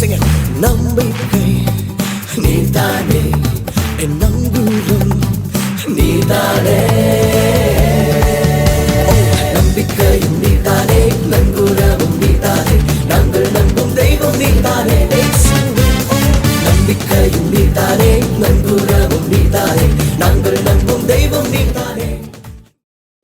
சிங்க நம்பிக்கை நீதானே. என் நம்பும் நீதானே.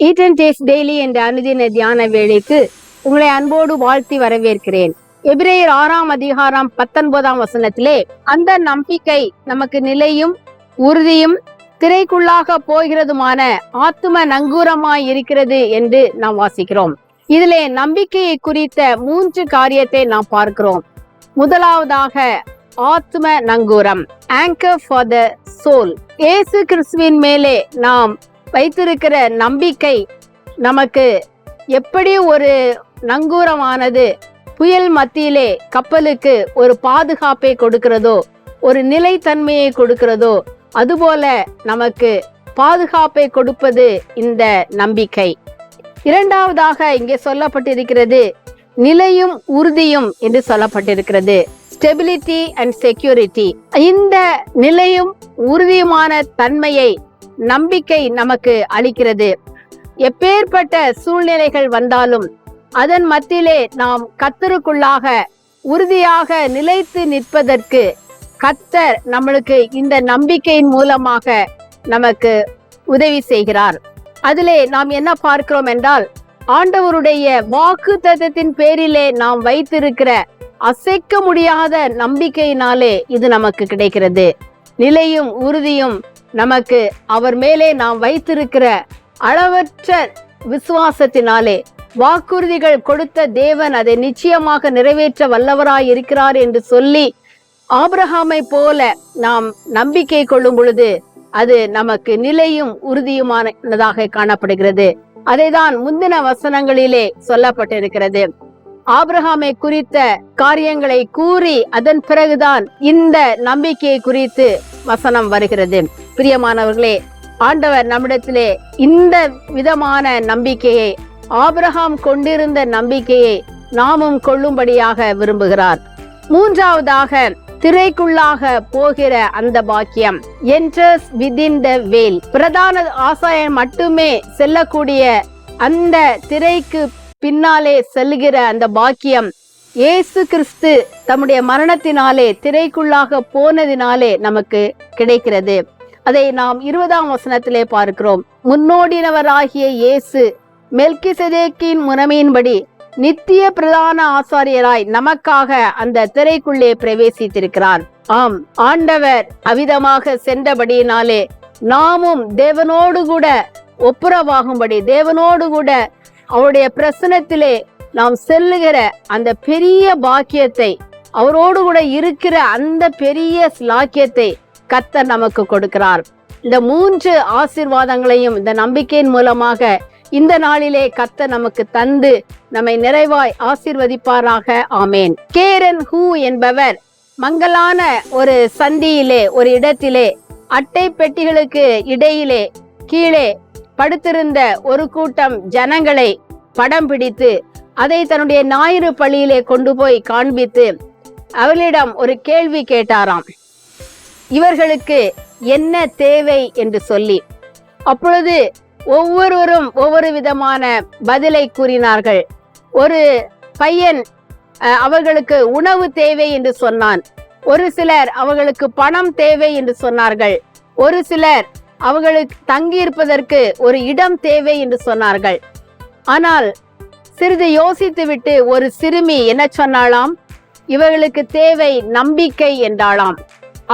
ஈட்டன் டேஸ் டெய்லி என்ற அனுதின தியான வேலைக்கு உங்களை அன்போடு வாழ்த்தி வரவேற்கிறேன். எபிரேயர் ஆறாம் அதிகாரம் பத்தொன்பதாம் வசனத்திலே அந்த நம்பிக்கை நமக்கு நிலையும் உறுதியும் திரைக்குள்ளாக போகிறதுமான ஆத்தும நங்கூரமாய் இருக்கிறது என்று நாம் வாசிக்கிறோம். இதிலே நம்பிக்கையை குறித்த மூன்று காரியத்தை நாம் பார்க்கிறோம். முதலாவதாக ஆத்ம நங்கூரம் ஆங்கர் ஃபார் த சோல் இயேசு கிறிஸ்துவின் மேலே நாம் வைத்திருக்கிற நம்பிக்கை நமக்கு எப்படி ஒரு நங்கூரமானது புயல் மத்தியிலே கப்பலுக்கு ஒரு பாதுகாப்பை கொடுக்கிறதோ ஒரு நிலைத்தன்மையை கொடுக்கிறதோ அதுபோல நமக்கு பாதுகாப்பை கொடுப்பது இந்த நம்பிக்கை. இரண்டாவதாக இங்கே சொல்லப்பட்டிருக்கிறது நிலையும் உறுதியும் என்று சொல்லப்பட்டிருக்கிறது. ஸ்டெபிலிட்டி அண்ட் செக்யூரிட்டி இந்த நிலையும் உறுதியுமான தன்மையை நம்பிக்கை நமக்கு அளிக்கிறது. எப்பேற்பட்ட சூழ்நிலைகள் வந்தாலும் அதன் மத்தியிலே நாம் கத்தருக்குள்ளாக உறுதியாக நிலைத்து நிற்பதற்கு கத்தர் நம்மளுக்கு இந்த நம்பிக்கையின் மூலமாக நமக்கு உதவி செய்கிறார். அதிலே நாம் என்ன பார்க்கிறோம் என்றால் ஆண்டவருடைய வாக்கு தத்தத்தின் பேரிலே நாம் வைத்திருக்கிற அசைக்க முடியாத நம்பிக்கையினாலே இது நமக்கு கிடைக்கிறது. நிலையும் உறுதியும் நமக்கு அவர் மேலே நாம் வைத்திருக்கிற அளவற்ற விசுவாசத்தினாலே வாக்குறுதிகள் கொடுத்த தேவன் அதை நிச்சயமாக நிறைவேற்ற வல்லவராய் இருக்கிறார் என்று சொல்லி ஆபிரஹாமை போல நாம் நம்பிக்கை கொள்ளும் பொழுது அது நமக்கு நிலையும் உறுதியுமானதாக காணப்படுகிறது. அதைதான் முந்தின வசனங்களிலே சொல்லப்பட்டிருக்கிறது. ஆபிரகாமை குறித்த காரியங்களை கூறி அதன் பிறகுதான் இந்த நம்பிக்கையை குறித்து வசனம் வருகிறது. பிரியமானவர்களே ஆண்டவர் நம்மிடத்திலே இந்த விதமான நம்பிக்கையை ஆபிரகாம் கொண்டிருந்த நம்பிக்கையை நாமும் கொள்ளும்படியாக விரும்புகிறார். மூன்றாவதாக திரைக்குள்ளாக போகிற அந்த பாக்கியம் என்டர்ஸ் விதின் த வேல் பிரதான ஆசாயன் மட்டுமே செல்லக்கூடிய அந்த திரைக்கு பின்னாலே செல்லுகிற அந்த பாக்கியம் இயேசு கிறிஸ்து தம்முடைய மரணத்தினாலே திரைக்குள்ளாக போனதினாலே நமக்கு கிடைக்கிறது. அதை நாம் இருபதாம் வசனத்திலே பார்க்கிறோம். முன்னோடினவராகிய இயேசு மெல்கிசதேக்கின் முறைமையின்படி நித்திய பிரதான ஆசாரியராய் நமக்காக அந்த திரைக்குள்ளே பிரவேசித்திருக்கிறார். ஆம் ஆண்டவர் அவிதமாக சென்றபடியினாலே நாமும் தேவனோடு கூட ஒப்புரவாகும்படி தேவனோடு கூட அவருடைய பிரசனத்திலே நாம் செல்லுகிற அந்த பெரிய பாக்கியத்தை அவரோடு கூட இருக்கிற அந்த பெரிய ஸ்லாக்கியத்தை கத்தர் நமக்கு கொடுக்கிறார். இந்த மூன்று ஆசீர்வாதங்களையும் இந்த நம்பிக்கையின் மூலமாக இந்த நாளிலே கத்த நமக்கு தந்து நம்மை நிறைவாய் ஆசிர்வதிப்பாராக. ஆமேன். கேரன் ஹூ என்பவர் மங்கலான ஒரு சந்தியிலே ஒரு இடத்திலே அட்டை பெட்டிகளுக்கு இடையிலே கீழே படுத்திருந்த ஒரு கூட்டம் ஜனங்களை படம் பிடித்து அதை தன்னுடைய ஞாயிறு பள்ளியிலே கொண்டு போய் காண்பித்து அவளிடம் ஒரு கேள்வி கேட்டாராம். இவர்களுக்கு என்ன தேவை என்று சொல்லி அப்பொழுது ஒவ்வொருவரும் ஒவ்வொரு விதமான பதிலை கூறினார்கள். ஒரு பையன் அவர்களுக்கு உணவு தேவை என்று சொன்னான். ஒரு சிலர் அவர்களுக்கு பணம் தேவை என்று சொன்னார்கள். ஒரு சிலர் அவர்களுக்கு தங்கியிருப்பதற்கு ஒரு இடம் தேவை என்று சொன்னார்கள். ஆனால் சிறிது யோசித்துவிட்டு ஒரு சிறுமி என்ன சொன்னாளாம்? இவர்களுக்கு தேவை நம்பிக்கை என்றாளாம்.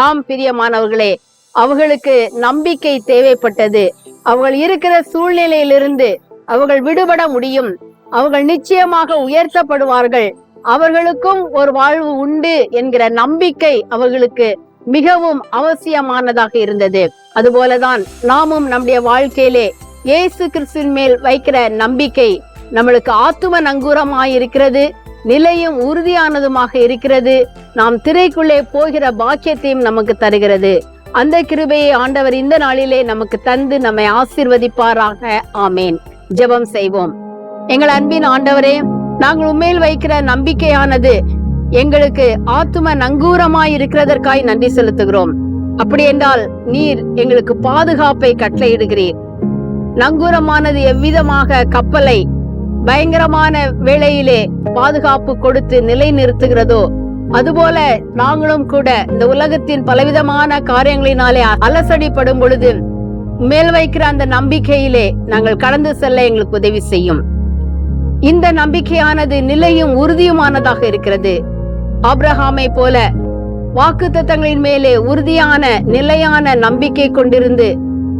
ஆம் பிரியமானவர்களே அவர்களுக்கு நம்பிக்கை தேவைப்பட்டது. அவர்கள் இருக்கிற சூழ்நிலையிலிருந்து அவர்கள் விடுபட முடியும். அவர்கள் நிச்சயமாக உயர்த்தப்படுவார்கள். அவர்களுக்கும் ஒரு வாழ்வு உண்டு என்கிற நம்பிக்கை அவர்களுக்கு மிகவும் அவசியமானதாக இருந்தது. அதுபோலதான் நாமும் நம்முடைய வாழ்க்கையிலே இயேசு கிறிஸ்துவின் மேல் வைக்கிற நம்பிக்கை நம்மளுக்கு ஆத்தும நங்கூரமாய் இருக்கிறது நிலையும் உறுதியானதுமாக இருக்கிறது. நாம் திரைக்குள்ளே போகிற பாக்கியத்தையும் நமக்கு தருகிறது. அந்த கிருபையை ஆண்டவர் இந்த நாளிலே நமக்கு தந்து நம்மை ஆசிர்வதிப்பாராக. ஆமேன். ஜெபம் செய்வோம். எங்கள் அன்பின் ஆண்டவரே நாங்கள் உண்மையில் வைக்கிற நம்பிக்கையானது எங்களுக்கு ஆத்தும நங்கூரமாய் இருக்கிறதற்காய் நன்றி செலுத்துகிறோம். அப்படி என்றால் நீர் எங்களுக்கு பாதுகாப்பை கட்டளையிடுகிறீர். நங்கூரமானது எவ்விதமாக கப்பலை பயங்கரமான வேளையிலே பாதுகாப்பு கொடுத்து நிலை நிறுத்துகிறதோ அதுபோல நாங்களும் கூட இந்த உலகத்தின் பலவிதமான காரியங்களினாலே அலசடிப்படும் பொழுது மேல் வைக்கிற அந்த நம்பிக்கையிலே நாங்கள் கடந்து செல்ல எங்களுக்கு உதவி செய்யும். இந்த நம்பிக்கையானது நிலையும் உறுதியுமானதாக இருக்கிறது. ஆபிரகாமை போல வாக்குத்தத்தங்களின் மேலே உறுதியான நிலையான நம்பிக்கை கொண்டிருந்து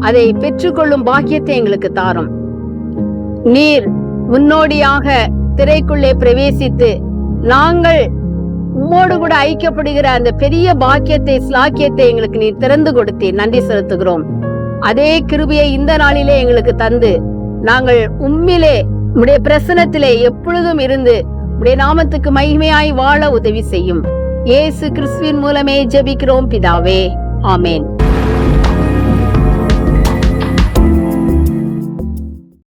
அதை பெற்றுக்கொள்ளும் பாக்கியத்தை எங்களுக்கு தாரும். நீர் முன்னோடியாக திரைக்குள்ளே பிரவேசித்து நாங்கள் உம்மோடு கூட ஐக்கியப்படுகிற அந்த பெரிய பாக்கியத்தை ஸ்லாக்கியத்தை எங்களுக்கு நீ திறந்து கொடுத்தீர். நன்றி செலுத்துகிறோம். அதே கிருபியை இந்த நாளிலே எங்களுக்கு தந்து நாங்கள் உம்மிலே உடைய பிரசனத்திலே எப்பொழுதும் இருந்து உடைய நாமத்துக்கு மகிமையாய் வாழ உதவி செய்யும். இயேசு கிறிஸ்துவின் மூலமே ஜெபிக்கிறோம் பிதாவே. ஆமேன்.